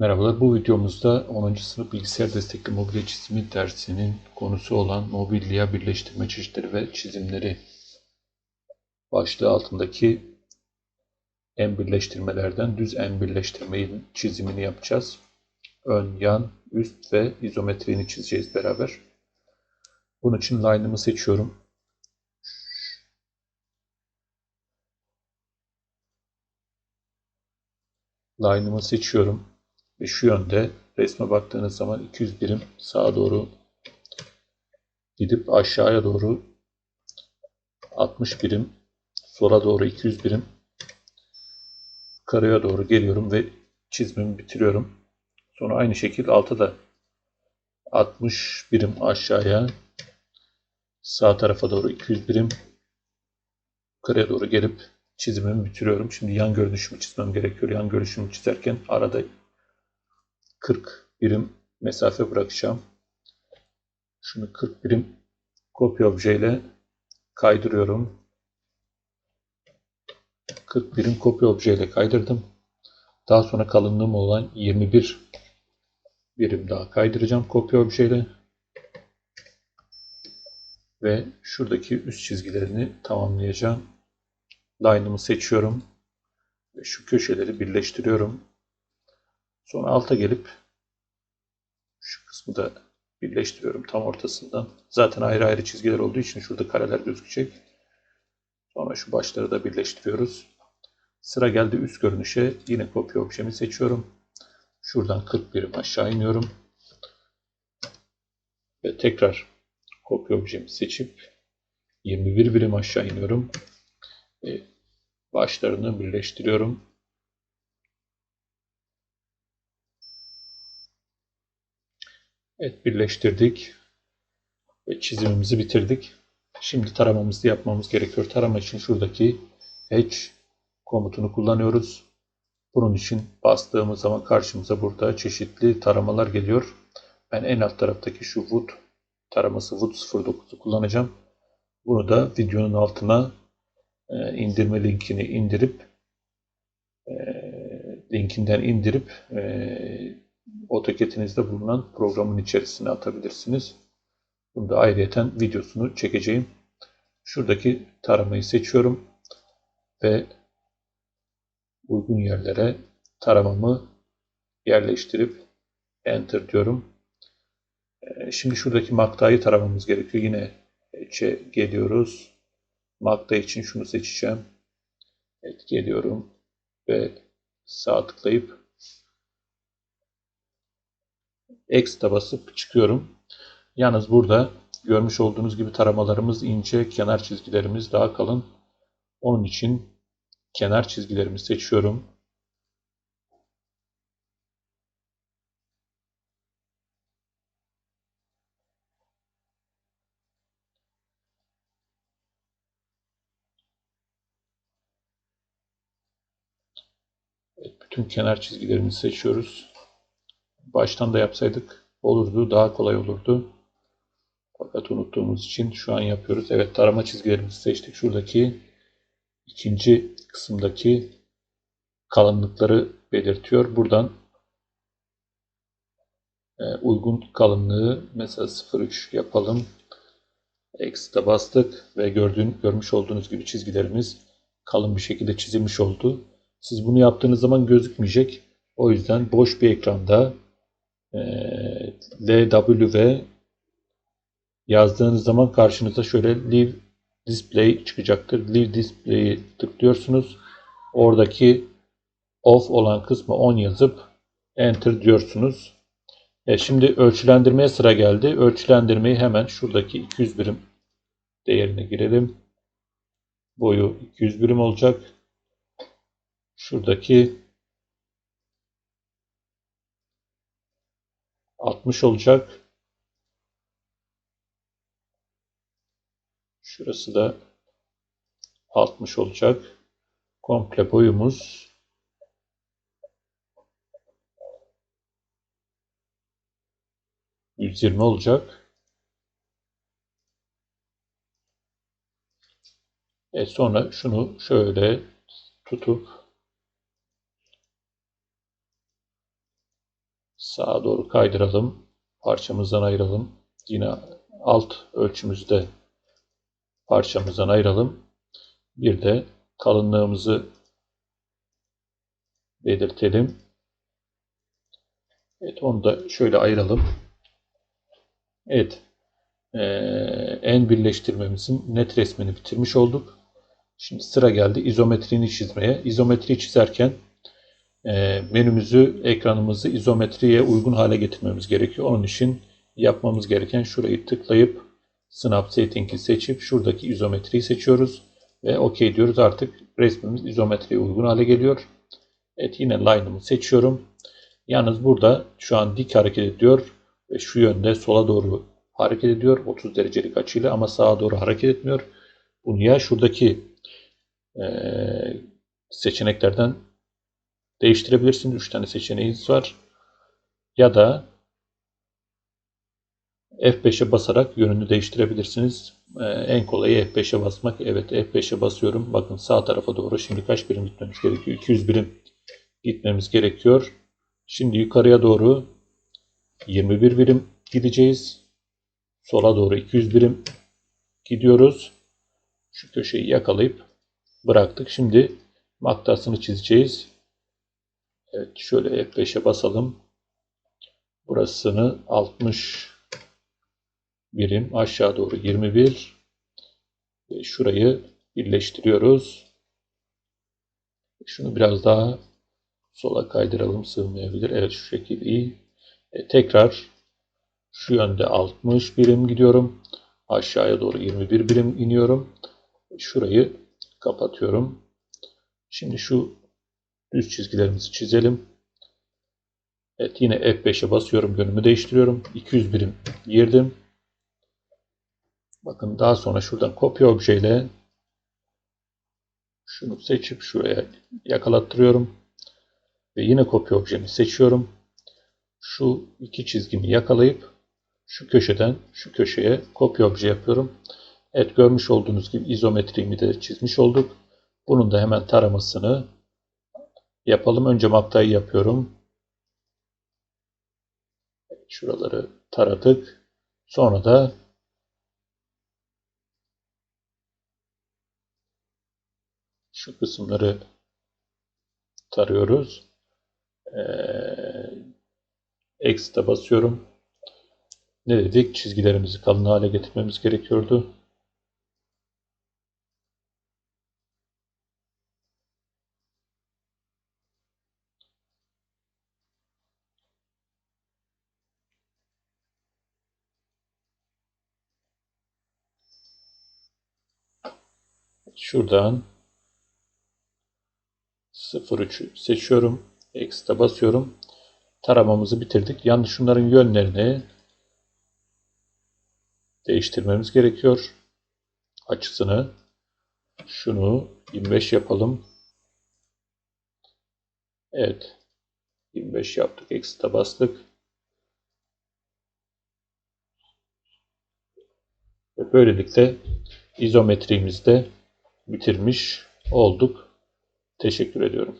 Merhabalar, bu videomuzda 10. sınıf bilgisayar destekli mobilya çizimi dersinin konusu olan mobilya birleştirme çeşitleri ve çizimleri başlığı altındaki en birleştirmelerden düz en birleştirmeyin çizimini yapacağız. Ön, yan, üst ve izometriğini çizeceğiz beraber. Bunun için line'ımı seçiyorum. Line'ımı seçiyorum. Ve şu yönde resme baktığınız zaman 200 birim sağa doğru gidip aşağıya doğru 60 birim sola doğru 200 birim yukarıya doğru geliyorum ve çizimimi bitiriyorum. Sonra aynı şekilde alta da 60 birim aşağıya sağ tarafa doğru 200 birim yukarıya doğru gelip çizimimi bitiriyorum. Şimdi yan görünüşümü çizmem gerekiyor. Yan görünüşümü çizerken arada 40 birim mesafe bırakacağım. Şunu 40 birim kopya objeyle kaydırıyorum. 40 birim kopya objeyle kaydırdım. Daha sonra kalınlığım olan 21 birim daha kaydıracağım kopya objeyle. Ve şuradaki üst çizgilerini tamamlayacağım. Line'ımı seçiyorum. Ve şu köşeleri birleştiriyorum. Sonra alta gelip şu kısmı da birleştiriyorum tam ortasından. Zaten ayrı ayrı çizgiler olduğu için şurada kareler gözükecek. Sonra şu başları da birleştiriyoruz. Sıra geldi üst görünüşe. Yine kopya objemi seçiyorum. Şuradan 40 birim aşağı iniyorum. Ve tekrar kopya objemi seçip 21 birim aşağı iniyorum. Ve başlarını birleştiriyorum. Evet birleştirdik. Ve çizimimizi bitirdik. Şimdi taramamızı yapmamız gerekiyor. Tarama için şuradaki H komutunu kullanıyoruz. Bunun için bastığımız zaman karşımıza burada çeşitli taramalar geliyor. Ben en alt taraftaki şu Wood taraması Wood 09'u kullanacağım. Bunu da videonun altına e, indirme linkini indirip e, linkinden indirip e, AutoCAD'inizde bulunan programın içerisine atabilirsiniz. Bunu da ayrıyeten videosunu çekeceğim. Şuradaki taramayı seçiyorum ve uygun yerlere taramamı yerleştirip Enter diyorum. Ee, şimdi şuradaki maktayı taramamız gerekiyor. Yine H'e geliyoruz. Makta için şunu seçeceğim. Evet geliyorum ve sağ tıklayıp X'te basıp çıkıyorum. Yalnız burada görmüş olduğunuz gibi taramalarımız ince, kenar çizgilerimiz daha kalın. Onun için kenar çizgilerimi seçiyorum. Evet, bütün kenar çizgilerimizi seçiyoruz. Baştan da yapsaydık olurdu, daha kolay olurdu. Fakat unuttuğumuz için şu an yapıyoruz. Evet, tarama çizgilerimizi seçtik. Şuradaki ikinci kısımdaki kalınlıkları belirtiyor. Buradan e, uygun kalınlığı mesela 0.3 yapalım. X'te bastık ve gördüğün, görmüş olduğunuz gibi çizgilerimiz kalın bir şekilde çizilmiş oldu. Siz bunu yaptığınız zaman gözükmeyecek. O yüzden boş bir ekranda e, LW yazdığınız zaman karşınıza şöyle Leave Display çıkacaktır. Leave Display'i tıklıyorsunuz. Oradaki off olan kısmı 10 yazıp enter diyorsunuz. E şimdi ölçülendirmeye sıra geldi. Ölçülendirmeyi hemen şuradaki 200 birim değerine girelim. Boyu 200 birim olacak. Şuradaki 60 olacak. Şurası da 60 olacak. Komple boyumuz ...120 olacak. E sonra şunu şöyle tutup Sağa doğru kaydıralım. Parçamızdan ayıralım. Yine alt ölçümüzde parçamızdan ayıralım. Bir de kalınlığımızı belirtelim. Evet onu da şöyle ayıralım. Evet. Ee, en birleştirmemizin net resmini bitirmiş olduk. Şimdi sıra geldi izometrini çizmeye. İzometriyi çizerken e, menümüzü, ekranımızı izometriye uygun hale getirmemiz gerekiyor. Onun için yapmamız gereken şurayı tıklayıp Snap Setting'i seçip şuradaki izometriyi seçiyoruz. Ve OK diyoruz. Artık resmimiz izometriye uygun hale geliyor. Evet yine line'ımı seçiyorum. Yalnız burada şu an dik hareket ediyor ve şu yönde sola doğru hareket ediyor 30 derecelik açıyla ama sağa doğru hareket etmiyor. Bunu ya şuradaki e, seçeneklerden değiştirebilirsiniz. 3 tane seçeneğiniz var. Ya da F5'e basarak yönünü değiştirebilirsiniz. Ee, en kolayı F5'e basmak. Evet F5'e basıyorum. Bakın sağ tarafa doğru şimdi kaç birim gitmemiz gerekiyor? 200 birim gitmemiz gerekiyor. Şimdi yukarıya doğru 21 birim gideceğiz. Sola doğru 200 birim gidiyoruz. Şu köşeyi yakalayıp bıraktık. Şimdi maktasını çizeceğiz. Evet şöyle F5'e basalım. Burasını 60 birim aşağı doğru 21 ve şurayı birleştiriyoruz. Şunu biraz daha sola kaydıralım sığmayabilir. Evet şu şekil iyi. E, tekrar şu yönde 60 birim gidiyorum. Aşağıya doğru 21 birim iniyorum. Şurayı kapatıyorum. Şimdi şu düz çizgilerimizi çizelim. Evet yine F5'e basıyorum. Yönümü değiştiriyorum. 200 birim girdim. Bakın daha sonra şuradan kopya objeyle şunu seçip şuraya yakalattırıyorum. Ve yine kopya objemi seçiyorum. Şu iki çizgimi yakalayıp şu köşeden şu köşeye kopya obje yapıyorum. Evet görmüş olduğunuz gibi izometriğimi de çizmiş olduk. Bunun da hemen taramasını yapalım. Önce maktayı yapıyorum. Şuraları taradık. Sonra da şu kısımları tarıyoruz. Ee, X'te basıyorum. Ne dedik? Çizgilerimizi kalın hale getirmemiz gerekiyordu. Şuradan 03'ü seçiyorum. X'te basıyorum. Taramamızı bitirdik. Yalnız şunların yönlerini değiştirmemiz gerekiyor. Açısını şunu 25 yapalım. Evet. 25 yaptık. X'te bastık. Ve böylelikle izometriğimizde bitirmiş olduk. Teşekkür ediyorum.